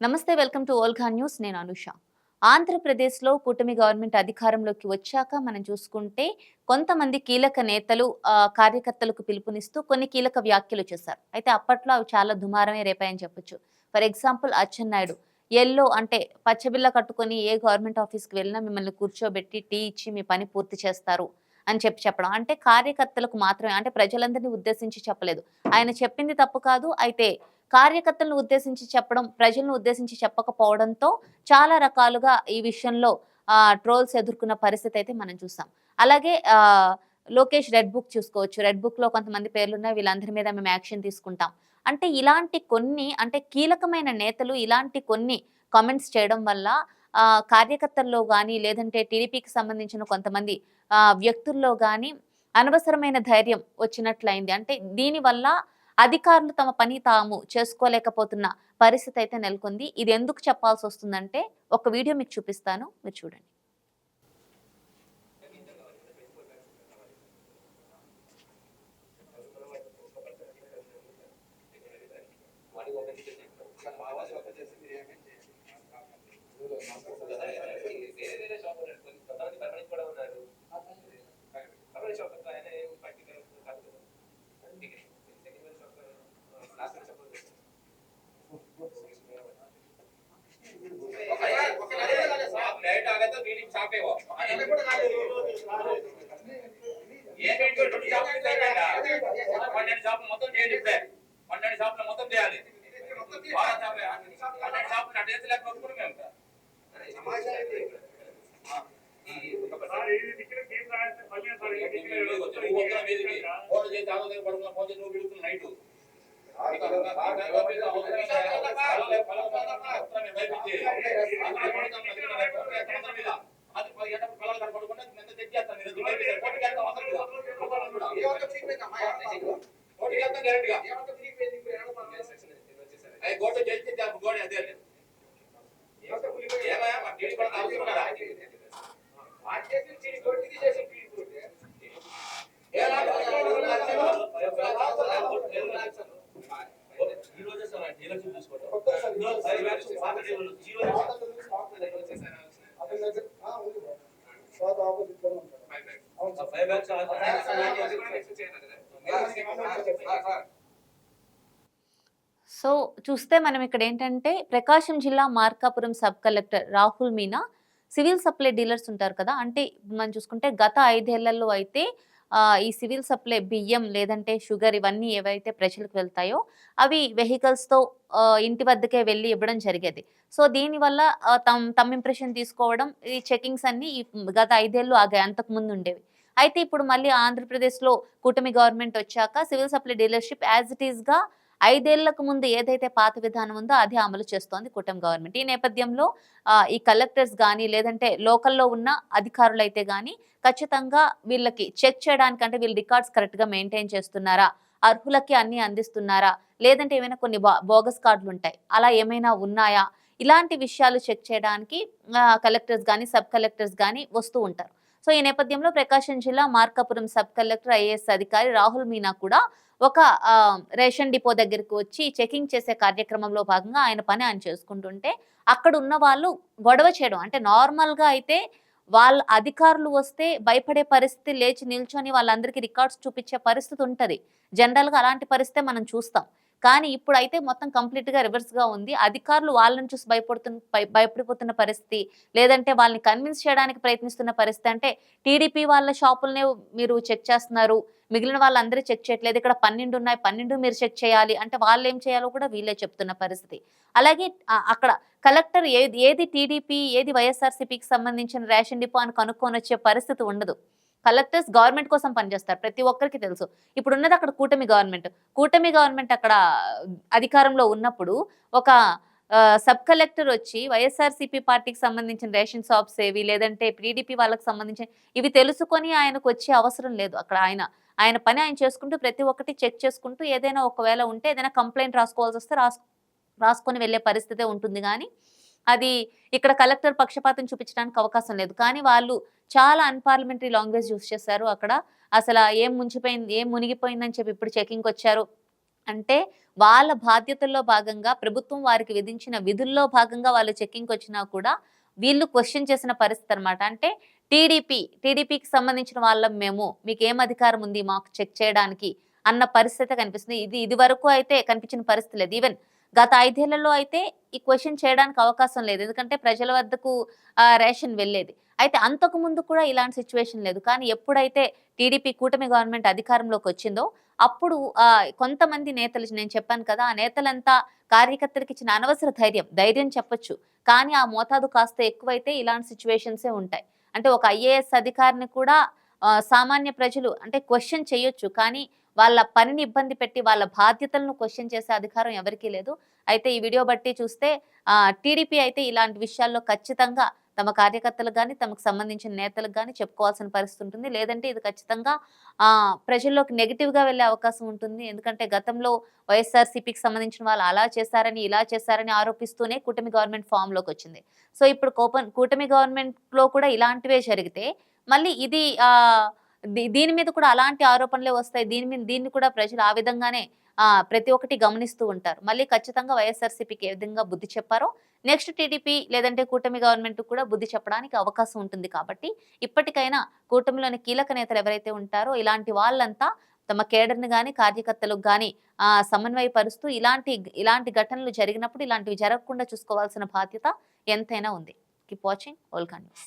నమస్తే welcome to ఓల్ఘా news. నేను అనుష. ఆంధ్రప్రదేశ్లో కూటమి గవర్నమెంట్ అధికారంలోకి వచ్చాక మనం చూసుకుంటే కొంతమంది కీలక నేతలు కార్యకర్తలకు పిలుపునిస్తూ కొన్ని కీలక వ్యాఖ్యలు చేశారు. అయితే అప్పట్లో అవి చాలా దుమారమే రేపాయని చెప్పొచ్చు. ఫర్ ఎగ్జాంపుల్ అచ్చెన్నాయుడు ఎల్లో అంటే పచ్చబిల్ల కట్టుకొని ఏ గవర్నమెంట్ ఆఫీస్కి వెళ్ళినా మిమ్మల్ని కూర్చోబెట్టి టీ ఇచ్చి మీ పని పూర్తి చేస్తారు. అని చెప్పి చెప్పడం. అంటే కార్యకర్తలకు మాత్రమే అంటే ప్రజలందరినీ ఉద్దేశించి చెప్పలేదు. ఆయన చెప్పింది తప్పు కాదు. అయితే కార్యకర్తలను ఉద్దేశించి చెప్పడం ప్రజలను ఉద్దేశించి చెప్పకపోవడంతో చాలా రకాలుగా ఈ విషయంలో ట్రోల్స్ ఎదుర్కొన్న పరిస్థితి అయితే మనం చూసాం. అలాగే లోకేష్ రెడ్ బుక్ చూసుకోవచ్చు. రెడ్ బుక్లో కొంతమంది పేర్లు ఉన్నాయి వీళ్ళందరి మీద మేము యాక్షన్ తీసుకుంటాం. అంటే ఇలాంటి కొన్ని అంటే కీలకమైన నేతలు ఇలాంటి కొన్ని కామెంట్స్ చేయడం వల్ల కార్యకర్తల్లో కానీ లేదంటే టీడీపీకి సంబంధించిన కొంతమంది వ్యక్తుల్లో కానీ అనవసరమైన ధైర్యం వచ్చినట్లయింది. అంటే దీనివల్ల అధికారులు తమ పని తాము చేసుకోలేకపోతున్న పరిస్థితి అయితే నెలకొంది. ఇది ఎందుకు చెప్పాల్సి వస్తుందంటే ఒక వీడియో మీకు చూపిస్తాను. మీరు చూడండి. మీదికి ఫోన్ చేసి ఆలో దగ్గర పడుకున్న ఫోన్ చేసి నువ్వు పిలుస్తున్న నైట్. గోడ చేసి గోడ అదే ఏమయ్యా? మరి తీసుకోవడం అవసరం ఈ రోజే సో చూస్తే మనం ఇక్కడ ఏంటంటే ప్రకాశం జిల్లా Markapuram sub collector Rahul Meena civil supply dealers ఉంటారు కదా అంటే మనం చూసుకుంటే గత ఐదేళ్ళలో అయితే ఈ సివిల్ సప్లై బియ్యం లేదంటే షుగర్ ఇవన్నీ ఏవైతే ప్రజలకు వెళ్తాయో అవి వెహికల్స్తో ఇంటి వద్దకే వెళ్ళి ఇవ్వడం జరిగేది. సో దీనివల్ల తమ్ తమ్ ఇంప్రెషన్ తీసుకోవడం ఈ చెకింగ్స్ అన్ని ఈ గత ఐదేళ్ళు ఆగాయి అంతకు ముందు ఉండేవి. అయితే ఇప్పుడు మళ్ళీ ఆంధ్రప్రదేశ్లో కూటమి గవర్నమెంట్ వచ్చాక civil supply dealership as it ఈస్గా ఐదేళ్ళకు ముందు ఏదైతే పాత విధానం ఉందో అదే అమలు చేస్తోంది కూటమి గవర్నమెంట్. ఈ నేపథ్యంలో ఈ కలెక్టర్స్ కానీ లేదంటే లోకల్లో ఉన్న అధికారులు అయితే కానీ ఖచ్చితంగా వీళ్ళకి చెక్ చేయడానికి అంటే వీళ్ళ రికార్డ్స్ కరెక్ట్గా మెయింటైన్ చేస్తున్నారా? అర్హులకి అన్ని అందిస్తున్నారా? లేదంటే ఏమైనా కొన్ని బోగస్ కార్డులు ఉంటాయి. అలా ఏమైనా ఉన్నాయా? ఇలాంటి విషయాలు చెక్ చేయడానికి కలెక్టర్స్ కానీ సబ్ కలెక్టర్స్ కానీ వస్తూ ఉంటారు. సో ఈ నేపథ్యంలో ప్రకాశం జిల్లా మార్కాపురం సబ్ కలెక్టర్ ఐఏఎస్ అధికారి రాహుల్ మీనా కూడా ఒక రేషన్ డిపో దగ్గరికి వచ్చి చెకింగ్ చేసే కార్యక్రమంలో భాగంగా ఆయన పని ఆయన చేసుకుంటుంటే అక్కడ ఉన్న వాళ్ళు గొడవ చేయడం. అంటే నార్మల్గా అయితే వాళ్ళ అధికారులు వస్తే భయపడే పరిస్థితి లేచి నిల్చొని వాళ్ళందరికీ రికార్డ్స్ చూపించే పరిస్థితి ఉంటుంది. జనరల్గా అలాంటి పరిస్థితే మనం చూస్తాం. కానీ ఇప్పుడు అయితే మొత్తం కంప్లీట్గా రివర్స్గా ఉంది. అధికారులు వాళ్ళని చూసి భయపడుతున్న భయపడిపోతున్న పరిస్థితి లేదంటే వాళ్ళని కన్విన్స్ చేయడానికి ప్రయత్నిస్తున్న పరిస్థితి అంటే టీడీపీ వాళ్ళ షాపులనే మీరు చెక్ చేస్తున్నారు. మిగిలిన వాళ్ళందరూ చెక్ చేయట్లేదు. ఇక్కడ పన్నెండు ఉన్నాయి పన్నెండు మీరు చెక్ చేయాలి అంటే వాళ్ళు ఏం చేయాలో కూడా వీళ్ళే చెప్తున్న పరిస్థితి. అలాగే అక్కడ కలెక్టర్ ఏది ఏది టీడీపీ ఏది వైఎస్ఆర్సీపీకి సంబంధించిన రేషన్ డిపో అని కనుక్కొని వచ్చే పరిస్థితి ఉండదు. కలెక్టర్స్ గవర్నమెంట్ కోసం పనిచేస్తారు. ప్రతి ఒక్కరికి తెలుసు. ఇప్పుడు ఉన్నది అక్కడ కూటమి గవర్నమెంట్. కూటమి గవర్నమెంట్ అక్కడ అధికారంలో ఉన్నప్పుడు ఒక సబ్ కలెక్టర్ వచ్చి వైఎస్ఆర్సీపీ పార్టీకి సంబంధించిన రేషన్ షాప్స్ ఏవి లేదంటే టీడీపీ వాళ్ళకి సంబంధించిన ఇవి తెలుసుకొని ఆయనకు వచ్చే అవసరం లేదు. అక్కడ ఆయన ఆయన పని ఆయన చేసుకుంటూ ప్రతి ఒక్కటి చెక్ చేసుకుంటూ ఏదైనా ఒకవేళ ఉంటే ఏదైనా కంప్లైంట్ రాసుకోవాల్సి వస్తే రాసుకొని వెళ్ళే పరిస్థితే ఉంటుంది. కానీ అది ఇక్కడ కలెక్టర్ పక్షపాతం చూపించడానికి అవకాశం లేదు. కానీ వాళ్ళు చాలా అన్పార్లమెంటరీ లాంగ్వేజ్ యూస్ చేశారు అక్కడ. అసలు ఏం ముంచిపోయింది ఏం మునిగిపోయిందని చెప్పి ఇప్పుడు చెకింగ్ వచ్చారు. అంటే వాళ్ళ బాధ్యతల్లో భాగంగా ప్రభుత్వం వారికి విధించిన విధుల్లో భాగంగా వాళ్ళు చెక్కింగ్ వచ్చినా కూడా వీళ్ళు క్వశ్చన్ చేసిన పరిస్థితి అనమాట అంటే టీడీపీ టీడీపీకి సంబంధించిన వాళ్ళం మేము. మీకు ఏం అధికారం ఉంది మాకు చెక్ చేయడానికి అన్న పరిస్థితి కనిపిస్తుంది. ఇది ఇది వరకు అయితే కనిపించిన పరిస్థితి లేదు. ఈవెన్ గత ఐదేళ్ళలో అయితే ఈ క్వశ్చన్ చేయడానికి అవకాశం లేదు. ఎందుకంటే ప్రజల వద్దకు రేషన్ వెళ్ళేది. అయితే అంతకు ముందు కూడా ఇలాంటి సిచ్యువేషన్ లేదు. కానీ ఎప్పుడైతే టీడీపీ కూటమి గవర్నమెంట్ అధికారంలోకి వచ్చిందో అప్పుడు కొంతమంది నేతలు నేను చెప్పాను కదా ఆ నేతలంతా కార్యకర్తలకు ఇచ్చిన అనవసర ధైర్యం ధైర్యం చెప్పొచ్చు. కానీ ఆ మోతాదు కాస్త ఎక్కువైతే ఇలాంటి సిచ్యువేషన్సే ఉంటాయి. అంటే ఒక ఐఏఎస్ అధికారిని కూడా సామాన్య ప్రజలు అంటే క్వశ్చన్ చేయొచ్చు. కానీ వాళ్ళ పనిని ఇబ్బంది పెట్టి వాళ్ళ బాధ్యతలను క్వశ్చన్ చేసే అధికారం ఎవరికీ లేదు. అయితే ఈ వీడియో బట్టి చూస్తే టీడీపీ అయితే ఇలాంటి విషయాల్లో ఖచ్చితంగా తమ కార్యకర్తలకు కానీ తమకు సంబంధించిన నేతలకు కానీ చెప్పుకోవాల్సిన పరిస్థితి ఉంటుంది. లేదంటే ఇది ఖచ్చితంగా ప్రజల్లోకి నెగిటివ్గా వెళ్ళే అవకాశం ఉంటుంది. ఎందుకంటే గతంలో వైఎస్ఆర్సీపీకి సంబంధించిన వాళ్ళు అలా చేశారని ఇలా చేశారని ఆరోపిస్తూనే కూటమి గవర్నమెంట్ ఫామ్లోకి వచ్చింది. సో ఇప్పుడు కోపన్ కూటమి గవర్నమెంట్లో కూడా ఇలాంటివే జరిగితే మళ్ళీ ఇది దీని మీద కూడా అలాంటి ఆరోపణలే వస్తాయి. దీని మీద దీన్ని కూడా ప్రజలు ఆ విధంగానే ప్రతి ఒక్కటి గమనిస్తూ ఉంటారు. మళ్ళీ ఖచ్చితంగా వైఎస్ఆర్సీపీకి ఏ విధంగా బుద్ధి చెప్పారో నెక్స్ట్ టీడీపీ లేదంటే కూటమి గవర్నమెంట్ కూడా బుద్ధి చెప్పడానికి అవకాశం ఉంటుంది కాబట్టి ఇప్పటికైనా కూటమిలోని కీలక నేతలు ఎవరైతే ఉంటారో ఇలాంటి వాళ్ళంతా తమ కేడర్ని కానీ కార్యకర్తలకు కానీ సమన్వయపరుస్తూ ఇలాంటి ఇలాంటి ఘటనలు జరిగినప్పుడు ఇలాంటివి జరగకుండా చూసుకోవాల్సిన బాధ్యత ఎంతైనా ఉంది. Keep watching ఓల్కా news